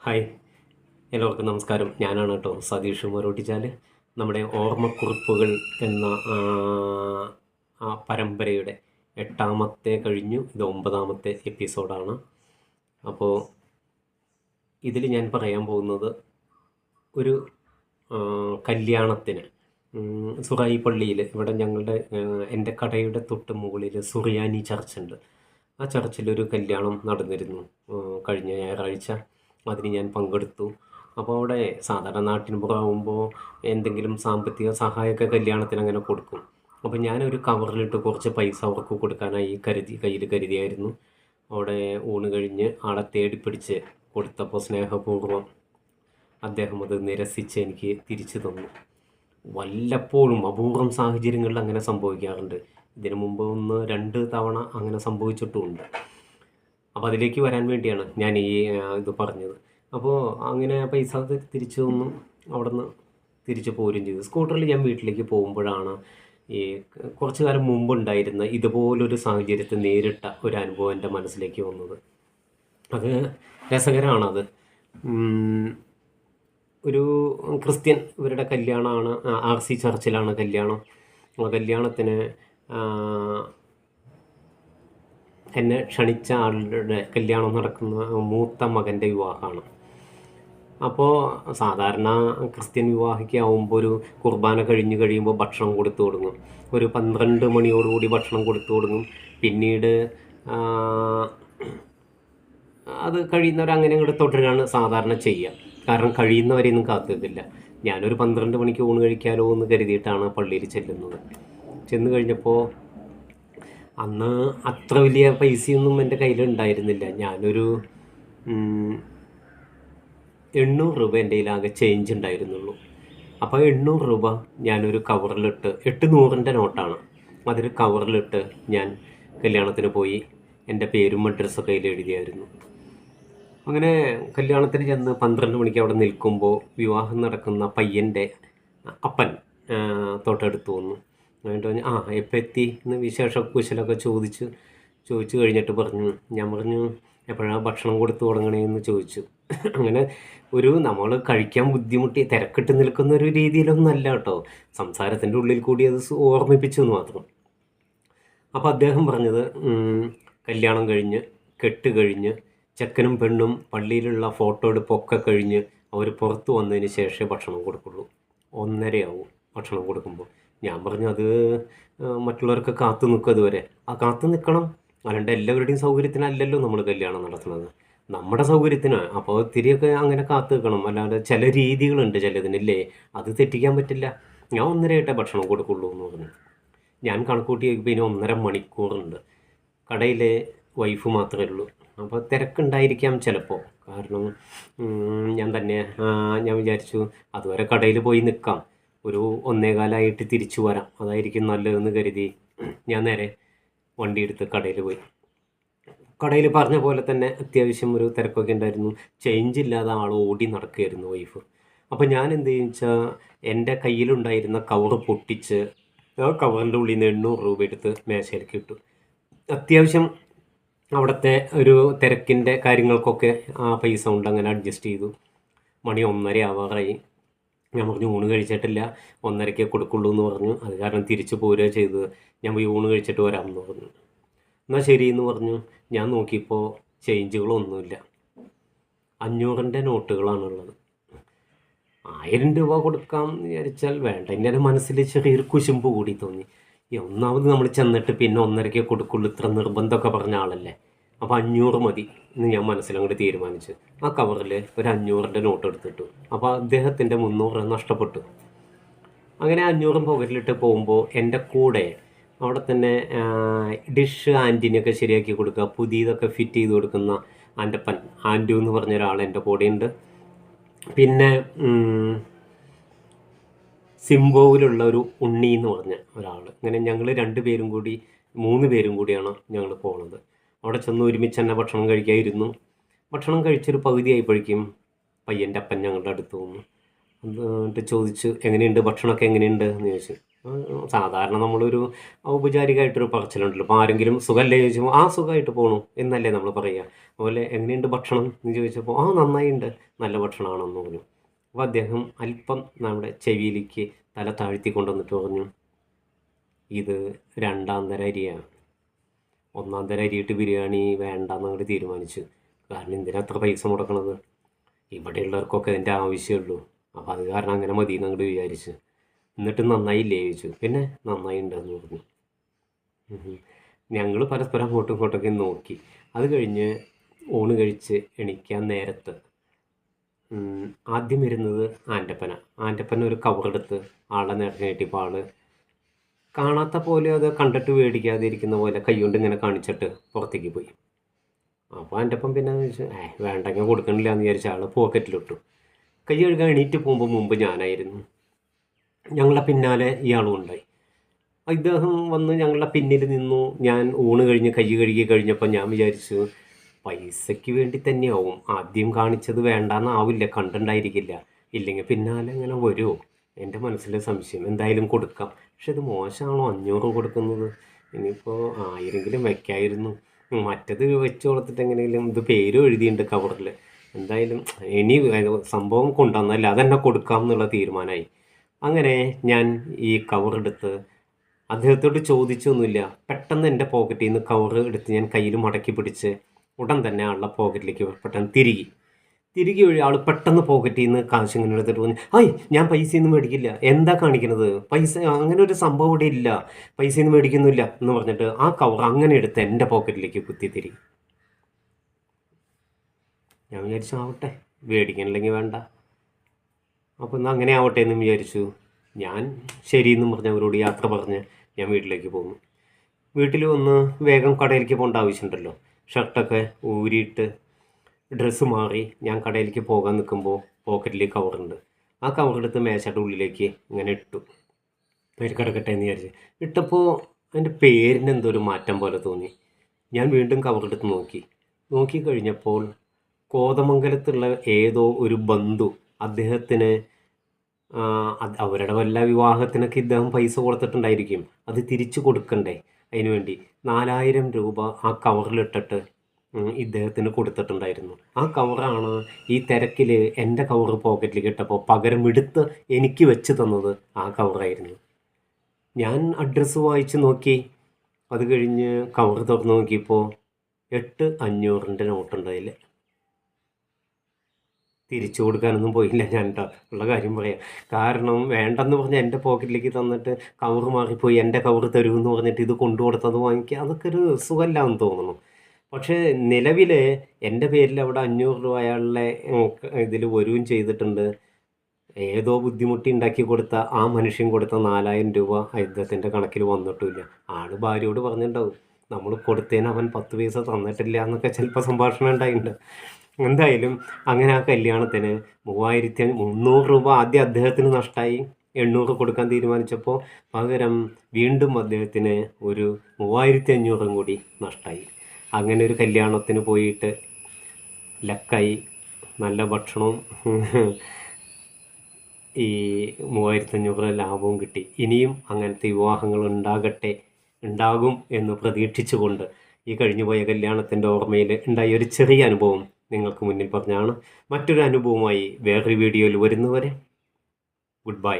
Hi. എല്ലാവർക്കും നമസ്കാരം. ഞാനാണ് കേട്ടോ സതീഷ് മരോട്ടിച്ചാൽ നമ്മുടെ ഓർമ്മക്കുറിപ്പുകൾ എന്ന ആ, പരമ്പരയുടെ എട്ടാമത്തെ കഴിഞ്ഞു. ഇത് ഒമ്പതാമത്തെ എപ്പിസോഡാണ്. അപ്പോൾ ഇതിൽ ഞാൻ പറയാൻ പോകുന്നത് ഒരു കല്യാണത്തിന്. സുറായി പള്ളിയിൽ ഇവിടെ ഞങ്ങളുടെ എന്റെ കടയുടെ തൊട്ട് മുകളിൽ സുറിയാനി ചർച്ചുണ്ട്. ആ ചർച്ചിലൊരു കല്യാണം നടന്നിരുന്നു കഴിഞ്ഞ ഞായറാഴ്ച. അതിന് ഞാൻ പങ്കെടുത്തു. അപ്പോൾ അവിടെ സാധാരണ നാട്ടിന് പുറമാകുമ്പോൾ എന്തെങ്കിലും സാമ്പത്തിക സഹായമൊക്കെ കല്യാണത്തിന് അങ്ങനെ കൊടുക്കും. അപ്പോൾ ഞാനൊരു കവറിലിട്ട് കുറച്ച് പൈസ അവർക്ക് കൊടുക്കാനായി കരുതി കയ്യിൽ കരുതിയായിരുന്നു. അവിടെ ഊണ് കഴിഞ്ഞ് ആളെ തേടി പിടിച്ച് കൊടുത്തപ്പോൾ സ്നേഹപൂർവം അദ്ദേഹം അത് നിരസിച്ച് എനിക്ക് തിരിച്ചു തന്നു. വല്ലപ്പോഴും അപൂർവം സാഹചര്യങ്ങളിൽ അങ്ങനെ സംഭവിക്കാറുണ്ട്. ഇതിനു മുമ്പ് ഒന്ന് രണ്ട് തവണ അങ്ങനെ സംഭവിച്ചിട്ടുമുണ്ട്. അപ്പോൾ അതിലേക്ക് വരാൻ വേണ്ടിയാണ് ഞാൻ ഈ ഇത് പറഞ്ഞത്. അപ്പോൾ അങ്ങനെ പൈസ തിരിച്ചു തന്നു. അവിടെ നിന്ന് തിരിച്ചു പോരുകയും ചെയ്തു. സ്കൂട്ടറിൽ ഞാൻ വീട്ടിലേക്ക് പോകുമ്പോഴാണ് ഈ കുറച്ചു കാലം മുമ്പുണ്ടായിരുന്ന ഇതുപോലൊരു സാഹചര്യത്തെ നേരിട്ട ഒരു അനുഭവം എന്റെ മനസ്സിലേക്ക് വന്നത്. അത് രസകരമാണത്. ഒരു ക്രിസ്ത്യൻ ഇവരുടെ കല്യാണമാണ് ആർ സി ചർച്ചിലാണ് കല്യാണം. ആ കല്യാണത്തിന് എന്നെ ക്ഷണിച്ച ആളുടെ കല്യാണം നടക്കുന്ന മൂത്ത മകന്റെ വിവാഹമാണ്. അപ്പോൾ സാധാരണ ക്രിസ്ത്യൻ വിവാഹിക്കാവുമ്പോൾ ഒരു കുർബാന കഴിഞ്ഞ് കഴിയുമ്പോൾ ഭക്ഷണം കൊടുത്തു തുടങ്ങും ഒരു പന്ത്രണ്ട് മണിയോടുകൂടി ഭക്ഷണം കൊടുത്തു തുടങ്ങും പിന്നീട് അത് കഴിയുന്നവർ അങ്ങനെ അങ്ങോട്ട് തുടരാണ് സാധാരണ ചെയ്യുക കാരണം കഴിയുന്നവരെയൊന്നും കാത്തു നിൽക്കില്ല ഞാനൊരു പന്ത്രണ്ട് മണിക്ക് ഊണ് കഴിക്കാലോ എന്ന് കരുതിയിട്ടാണ് പള്ളിയിൽ ചെല്ലുന്നത്. ചെന്ന് കഴിഞ്ഞപ്പോൾ അന്ന് അത്ര വലിയ പൈസയൊന്നും എന്റെ കയ്യിൽ ഉണ്ടായിരുന്നില്ല ഞാനൊരു എണ്ണൂറ് രൂപ എന്റെ കയ്യിലാകെ ചേഞ്ച് ഉണ്ടായിരുന്നുള്ളൂ. അപ്പോൾ എണ്ണൂറ് രൂപ ഞാനൊരു കവറിലിട്ട് എട്ട് നൂറിന്റെ നോട്ടാണ്. അതൊരു കവറിലിട്ട് ഞാൻ കല്യാണത്തിന് പോയി എന്റെ പേരും അഡ്രസ്സൊക്കെ കയ്യിൽ എഴുതിയായിരുന്നു. അങ്ങനെ കല്യാണത്തിന് ചെന്ന് പന്ത്രണ്ട് മണിക്ക് അവിടെ നിൽക്കുമ്പോൾ വിവാഹം നടക്കുന്ന പയ്യന്റെ അപ്പൻ തൊട്ടടുത്ത് വന്നു. എന്നിട്ട് പറഞ്ഞു ആ എപ്പോൾ എത്തി? എന്ന് വിശേഷ കുശലൊക്കെ ചോദിച്ചു ചോദിച്ചു കഴിഞ്ഞിട്ട് പറഞ്ഞു ഞാൻ പറഞ്ഞു എപ്പോഴാണ് ഭക്ഷണം കൊടുത്തു തുടങ്ങണേന്ന് ചോദിച്ചു. അങ്ങനെ ഒരു നമ്മൾ കഴിക്കാൻ ബുദ്ധിമുട്ടി തിരക്കിട്ട് നിൽക്കുന്ന ഒരു രീതിയിലൊന്നും അല്ല കേട്ടോ. സംസാരത്തിന്റെ ഉള്ളിൽ കൂടി അത് ഓർമ്മിപ്പിച്ചു എന്ന് മാത്രം. അപ്പോൾ അദ്ദേഹം പറഞ്ഞത് കല്യാണം കഴിഞ്ഞ് കെട്ട് കഴിഞ്ഞ് ചെക്കനും പെണ്ണും പള്ളിയിലുള്ള ഫോട്ടോ എടുപ്പൊക്കെ കഴിഞ്ഞ് അവർ പുറത്ത് വന്നതിന് ശേഷമേ ഭക്ഷണം കൊടുക്കുള്ളൂ. ഒന്നരയാവും ഭക്ഷണം കൊടുക്കുമ്പോൾ ഞാൻ പറഞ്ഞു അത് മറ്റുള്ളവർക്ക് കാത്തു നിൽക്കും അതുവരെ ആ കാത്തു നിൽക്കണം. അല്ലാണ്ട് എല്ലാവരുടെയും സൗകര്യത്തിനല്ലല്ലോ നമ്മൾ കല്യാണം നടത്തുന്നത്. നമ്മുടെ സൗകര്യത്തിന്. അപ്പോൾ തിരിയൊക്കെ അങ്ങനെ കാത്തു നിൽക്കണം. അല്ലാണ്ട് ചില രീതികളുണ്ട് ചിലതിനില്ലേ? അത് തെറ്റിക്കാൻ പറ്റില്ല. ഞാൻ ഒന്നരയായിട്ടേ ഭക്ഷണം കൊടുക്കുള്ളൂ എന്ന് പറഞ്ഞു. ഞാൻ കണക്കൂട്ടി പിന്നെ ഒന്നര മണിക്കൂറുണ്ട്. കടയിലെ വൈഫ് മാത്രമേ ഉള്ളൂ. അപ്പോൾ തിരക്കുണ്ടായിരിക്കാം ചിലപ്പോൾ. കാരണം ഞാൻ തന്നെ ഞാൻ വിചാരിച്ചു അതുവരെ കടയിൽ പോയി നിൽക്കാം. ഒരു ഒന്നേകാലായിട്ട് തിരിച്ചു വരാം. അതായിരിക്കും നല്ലതെന്ന് കരുതി ഞാൻ നേരെ വണ്ടി എടുത്ത് കടയിൽ പോയി. കടയിൽ പറഞ്ഞ പോലെ തന്നെ അത്യാവശ്യം ഒരു തിരക്കൊക്കെ ഉണ്ടായിരുന്നു. ചേഞ്ച് ഇല്ലാതെ ആൾ ഓടി നടക്കുകയായിരുന്നു വൈഫ് അപ്പോൾ ഞാൻ എന്ത് ചോദിച്ചാൽ എന്റെ കയ്യിലുണ്ടായിരുന്ന കവർ പൊട്ടിച്ച് ആ കവറിന്റെ ഉള്ളിൽ നിന്ന് എണ്ണൂറ് രൂപ എടുത്ത് മേശയിലേക്ക് ഇട്ടു. അത്യാവശ്യം അവിടുത്തെ ഒരു തിരക്കിന്റെ കാര്യങ്ങൾക്കൊക്കെ ആ പൈസ കൊണ്ട് അങ്ങനെ അഡ്ജസ്റ്റ് ചെയ്തു. മണി ഒന്നര ആവാറായി. ഞാൻ പറഞ്ഞു ഊണ് കഴിച്ചിട്ടില്ല ഒന്നരക്കേ കൊടുക്കുള്ളൂ എന്ന് പറഞ്ഞു. അത് കാരണം തിരിച്ചു പോരുക ചെയ്തത്. ഞാൻ പോയി ഊണ് കഴിച്ചിട്ട് വരാമെന്ന് പറഞ്ഞു. എന്നാൽ ശരി എന്ന് പറഞ്ഞു. ഞാൻ നോക്കിയപ്പോൾ ചേഞ്ചുകളൊന്നുമില്ല അഞ്ഞൂറിന്റെ നോട്ടുകളാണുള്ളത്. ആയിരം രൂപ കൊടുക്കാം എന്ന് വിചാരിച്ചാൽ വേണ്ട. എന്റെ മനസ്സിൽ ചെറിയൊരു കുശുമ്പ് കൂടി തോന്നി. ഒന്നാമത് നമ്മൾ ചെന്നിട്ട് പിന്നെ ഒന്നരക്കേ കൊടുക്കുള്ളൂ ഇത്ര നിർബന്ധമൊക്കെ പറഞ്ഞ ആളല്ലേ? അപ്പോൾ അഞ്ഞൂറ് മതി എന്ന് ഞാൻ മനസ്സിലങ്ങോട്ട് തീരുമാനിച്ചു. ആ കവറിൽ ഒരു അഞ്ഞൂറിന്റെ നോട്ട് എടുത്തിട്ടു. അപ്പോൾ അദ്ദേഹത്തിന്റെ മുന്നൂറ് നഷ്ടപ്പെട്ടു. അങ്ങനെ അഞ്ഞൂറും പോക്കറ്റിലിട്ട് പോകുമ്പോൾ എന്റെ കൂടെ അവിടെ തന്നെ ഡിഷ് ആന്റിനെയൊക്കെ ശരിയാക്കി കൊടുക്കുക പുതിയതൊക്കെ ഫിറ്റ് ചെയ്ത് കൊടുക്കുന്ന ആന്റപ്പൻ ആന്റു എന്ന് പറഞ്ഞ ഒരാൾ എന്റെ കൂടെയുണ്ട്. പിന്നെ സിംബോവിലുള്ള ഒരു ഉണ്ണി എന്ന് പറഞ്ഞ ഒരാൾ അങ്ങനെ ഞങ്ങൾ രണ്ട് പേരും കൂടി മൂന്ന് പേരും കൂടിയാണ് ഞങ്ങൾ പോണത്. അവിടെ ചെന്ന് ഒരുമിച്ച് തന്നെ ഭക്ഷണം കഴിക്കായിരുന്നു. ഭക്ഷണം കഴിച്ചൊരു പകുതി ആയപ്പോഴേക്കും പയ്യന്റെ അപ്പൻ ഞങ്ങളുടെ അടുത്ത് വന്നു. എന്നിട്ട് ചോദിച്ചു എങ്ങനെയുണ്ട്? ഭക്ഷണമൊക്കെ എങ്ങനെയുണ്ട്? എന്ന് ചോദിച്ചു. സാധാരണ നമ്മളൊരു ഔപചാരികമായിട്ടൊരു പറച്ചിലുണ്ടല്ലോ. അപ്പോൾ ആരെങ്കിലും സുഖമല്ലേ ചോദിച്ചപ്പോൾ ആ സുഖമായിട്ട് പോകണു എന്നല്ലേ നമ്മൾ പറയുക അതുപോലെ എങ്ങനെയുണ്ട് ഭക്ഷണം? എന്ന് ചോദിച്ചപ്പോൾ ആ നന്നായി ഉണ്ട് നല്ല ഭക്ഷണമാണെന്ന് പറഞ്ഞു. അപ്പോൾ അദ്ദേഹം അല്പം നമ്മുടെ ചെവിയിലേക്ക് തല താഴ്ത്തി കൊണ്ടുവന്നിട്ട് പറഞ്ഞു ഇത് രണ്ടാം തര അരിയാണ്. ഒന്നാം തരം അരിയിട്ട് ബിരിയാണി വേണ്ടെന്ന് അങ്ങോട്ട് തീരുമാനിച്ചു. കാരണം എന്തിനാ അത്ര പൈസ മുടക്കണത്? ഇവിടെയുള്ളവർക്കൊക്കെ അതിന്റെ ആവശ്യമുള്ളൂ അപ്പോൾ അത് കാരണം അങ്ങനെ മതി എന്ന് വിചാരിച്ചു. എന്നിട്ട് നന്നായി ചോദിച്ചു. പിന്നെ നന്നായി ഉണ്ടെന്ന് പറഞ്ഞു ഞങ്ങൾ പരസ്പരം അങ്ങോട്ടും ഇങ്ങോട്ടൊക്കെ നോക്കി. അത് കഴിഞ്ഞ് ഊണ് കഴിച്ച് എണീക്കാൻ നേരത്ത് ആദ്യം വരുന്നത് ആന്റപ്പന ആന്റപ്പന ഒരു കവറെടുത്ത് ആളെ നേരെ നീട്ടിയപ്പോൾ ആൾ കാണാത്ത പോലെ അത് കണ്ടിട്ട് മേടിക്കാതിരിക്കുന്ന പോലെ കൈകൊണ്ട് ഇങ്ങനെ കാണിച്ചിട്ട് പുറത്തേക്ക് പോയി. അപ്പോൾ എന്റെ അപ്പം പിന്നെ ഏ വേണ്ടെങ്കിൽ കൊടുക്കണില്ല എന്ന് വിചാരിച്ച ആൾ പോക്കറ്റിലിട്ടു. കൈ കഴുകാൻ എണീറ്റ് പോകുമ്പോൾ മുമ്പ് ഞാനായിരുന്നു. ഞങ്ങളുടെ പിന്നാലെ ഇയാളും ഉണ്ടായി. ഇദ്ദേഹം വന്ന് ഞങ്ങളുടെ പിന്നിൽ നിന്നു. ഞാൻ ഊണ് കഴിഞ്ഞ് കൈ കഴുകി കഴിഞ്ഞപ്പോൾ ഞാൻ വിചാരിച്ചു പൈസയ്ക്ക് വേണ്ടി തന്നെയാവും. ആദ്യം കാണിച്ചത് വേണ്ടാന്നാവില്ല കണ്ടുണ്ടായിരിക്കില്ല. ഇല്ലെങ്കിൽ പിന്നാലെ ഇങ്ങനെ വരുമോ എന്റെ മനസ്സിലെ സംശയം എന്തായാലും കൊടുക്കാം. പക്ഷെ ഇത് മോശമാണോ? അഞ്ഞൂറ് കൊടുക്കുന്നത്? ഇനിയിപ്പോൾ ആയിരെങ്കിലും വെക്കായിരുന്നു മറ്റത് വെച്ച് കൊടുത്തിട്ട് എങ്ങനെയെങ്കിലും ഇത് പേരും എഴുതിയിട്ടുണ്ട് കവറിൽ എന്തായാലും ഇനി സംഭവം കൊണ്ടുവന്നല്ല അതെന്നെ കൊടുക്കാം എന്നുള്ള തീരുമാനമായി. അങ്ങനെ ഞാൻ ഈ കവർ എടുത്ത് അദ്ദേഹത്തോട് ചോദിച്ചൊന്നുമില്ല. പെട്ടെന്ന് എന്റെ പോക്കറ്റിൽ നിന്ന് കവർ എടുത്ത് ഞാൻ കയ്യിൽ മടക്കി പിടിച്ച് ഉടൻ തന്നെ ആളുടെ പോക്കറ്റിലേക്ക് പെട്ടെന്ന് തിരികെ. തിരികെ വഴി ആൾ പെട്ടെന്ന് പോക്കറ്റിൽ നിന്ന് കാശ് ഇങ്ങനെ എടുത്തിട്ട് പറഞ്ഞു ഐ ഞാൻ പൈസ ഒന്നും മേടിക്കില്ല. എന്താ കാണിക്കുന്നത് പൈസ അങ്ങനെ ഒരു സംഭവം ഇവിടെ ഇല്ല. പൈസ ഒന്നും മേടിക്കുന്നില്ല എന്ന് പറഞ്ഞിട്ട് ആ കവർ അങ്ങനെ എടുത്ത് എന്റെ പോക്കറ്റിലേക്ക് കുത്തിത്തിരി ഞാൻ വിചാരിച്ചു ആവട്ടെ മേടിക്കണില്ലെങ്കിൽ വേണ്ട. അപ്പോൾ എന്നാൽ അങ്ങനെ ആവട്ടെ എന്ന് വിചാരിച്ചു. ഞാൻ ശരിയെന്നും പറഞ്ഞ് അവരോട് യാത്ര പറഞ്ഞ് ഞാൻ വീട്ടിലേക്ക് പോകുന്നു വീട്ടിൽ വന്ന് വേഗം കടയിലേക്ക് പോകേണ്ട ആവശ്യമുണ്ടല്ലോ. ഷർട്ടൊക്കെ ഊരിയിട്ട് ഡ്രസ്സ് മാറി ഞാൻ കടയിലേക്ക് പോകാൻ നിൽക്കുമ്പോൾ പോക്കറ്റിൽ കവറുണ്ട് ആ കവറെടുത്ത് മേശയുടെ ഉള്ളിലേക്ക് ഇങ്ങനെ ഇട്ടു. പേര് കിടക്കട്ടെ എന്ന് വിചാരിച്ച്. ഇട്ടപ്പോൾ അതിന്റെ പേരിന് എന്തോ ഒരു മാറ്റം പോലെ തോന്നി. ഞാൻ വീണ്ടും കവറെടുത്ത് നോക്കി. നോക്കി കഴിഞ്ഞപ്പോൾ കോതമംഗലത്തുള്ള ഏതോ ഒരു ബന്ധു അദ്ദേഹത്തിന് അവരുടെ വല്ല വിവാഹത്തിനൊക്കെ ഇദ്ദേഹം പൈസ കൊടുത്തിട്ടുണ്ടായിരിക്കും. അത് തിരിച്ചു കൊടുക്കണ്ടേ? അതിനുവേണ്ടി നാലായിരം രൂപ ആ കവറിലിട്ടിട്ട് ഇദ്ദേഹത്തിന് കൊടുത്തിട്ടുണ്ടായിരുന്നു. ആ കവറാണ് ഈ തിരക്കിൽ എന്റെ കവർ പോക്കറ്റിൽ കിട്ടപ്പോൾ പകരം എടുത്ത് എനിക്ക് വെച്ച് തന്നത് ആ കവറായിരുന്നു ഞാൻ അഡ്രസ്സ് വായിച്ച് നോക്കി. അത് കഴിഞ്ഞ് കവർ തുറന്ന് നോക്കിയപ്പോൾ എട്ട് അഞ്ഞൂറിന്റെ നോട്ടുണ്ടായില്ല തിരിച്ചു കൊടുക്കാനൊന്നും പോയില്ല ഞാൻ ഉള്ള കാര്യം പറയാം. കാരണം വേണ്ടെന്ന് പറഞ്ഞ് എന്റെ പോക്കറ്റിലേക്ക് തന്നിട്ട് കവർ മാറിപ്പോയി എന്റെ കവർ തരുമെന്ന് പറഞ്ഞിട്ട് ഇത് കൊണ്ടു കൊടുത്തത് വാങ്ങിക്കുക അതൊക്കെ ഒരു സുഖമല്ലാന്ന് തോന്നുന്നു. പക്ഷേ നിലവിൽ എന്റെ പേരിൽ അവിടെ അഞ്ഞൂറ് രൂപ അയാളുടെ ഇതിൽ വരുകയും ചെയ്തിട്ടുണ്ട്. ഏതോ ബുദ്ധിമുട്ടി ഉണ്ടാക്കി കൊടുത്ത ആ മനുഷ്യൻ കൊടുത്ത നാലായിരം രൂപ അദ്ദേഹത്തിന്റെ കണക്കിൽ വന്നിട്ടുമില്ല. ആൾ ഭാര്യയോട് പറഞ്ഞിട്ടുണ്ടാവും നമ്മൾ കൊടുത്തതിന് അവൻ പത്ത് പൈസ തന്നിട്ടില്ല എന്നൊക്കെ ചിലപ്പോൾ സംഭാഷണം ഉണ്ടായിട്ടുണ്ട്. എന്തായാലും അങ്ങനെ ആ കല്യാണത്തിന് മൂവായിരത്തി മുന്നൂറ് രൂപ ആദ്യം അദ്ദേഹത്തിന് നഷ്ടമായി എണ്ണൂറ് കൊടുക്കാൻ തീരുമാനിച്ചപ്പോൾ പകരം വീണ്ടും അദ്ദേഹത്തിന് ഒരു മൂവായിരത്തി അഞ്ഞൂറും കൂടി നഷ്ടമായി അങ്ങനെ ഒരു കല്യാണത്തിന് പോയിട്ട് ലക്കായി. നല്ല ഭക്ഷണവും ഈ മൂവായിരത്തഞ്ഞൂറ് ലാഭവും കിട്ടി. ഇനിയും അങ്ങനത്തെ വിവാഹങ്ങൾ ഉണ്ടാകട്ടെ ഉണ്ടാകും എന്ന് പ്രതീക്ഷിച്ചുകൊണ്ട് ഈ കഴിഞ്ഞുപോയ കല്യാണത്തിന്റെ ഓർമ്മയിൽ ഉണ്ടായ ഒരു ചെറിയ അനുഭവം നിങ്ങൾക്ക് മുന്നിൽ പറഞ്ഞാണ്. മറ്റൊരു അനുഭവമായി വേറൊരു വീഡിയോയിൽ വരുന്നവരെ ഗുഡ് ബൈ.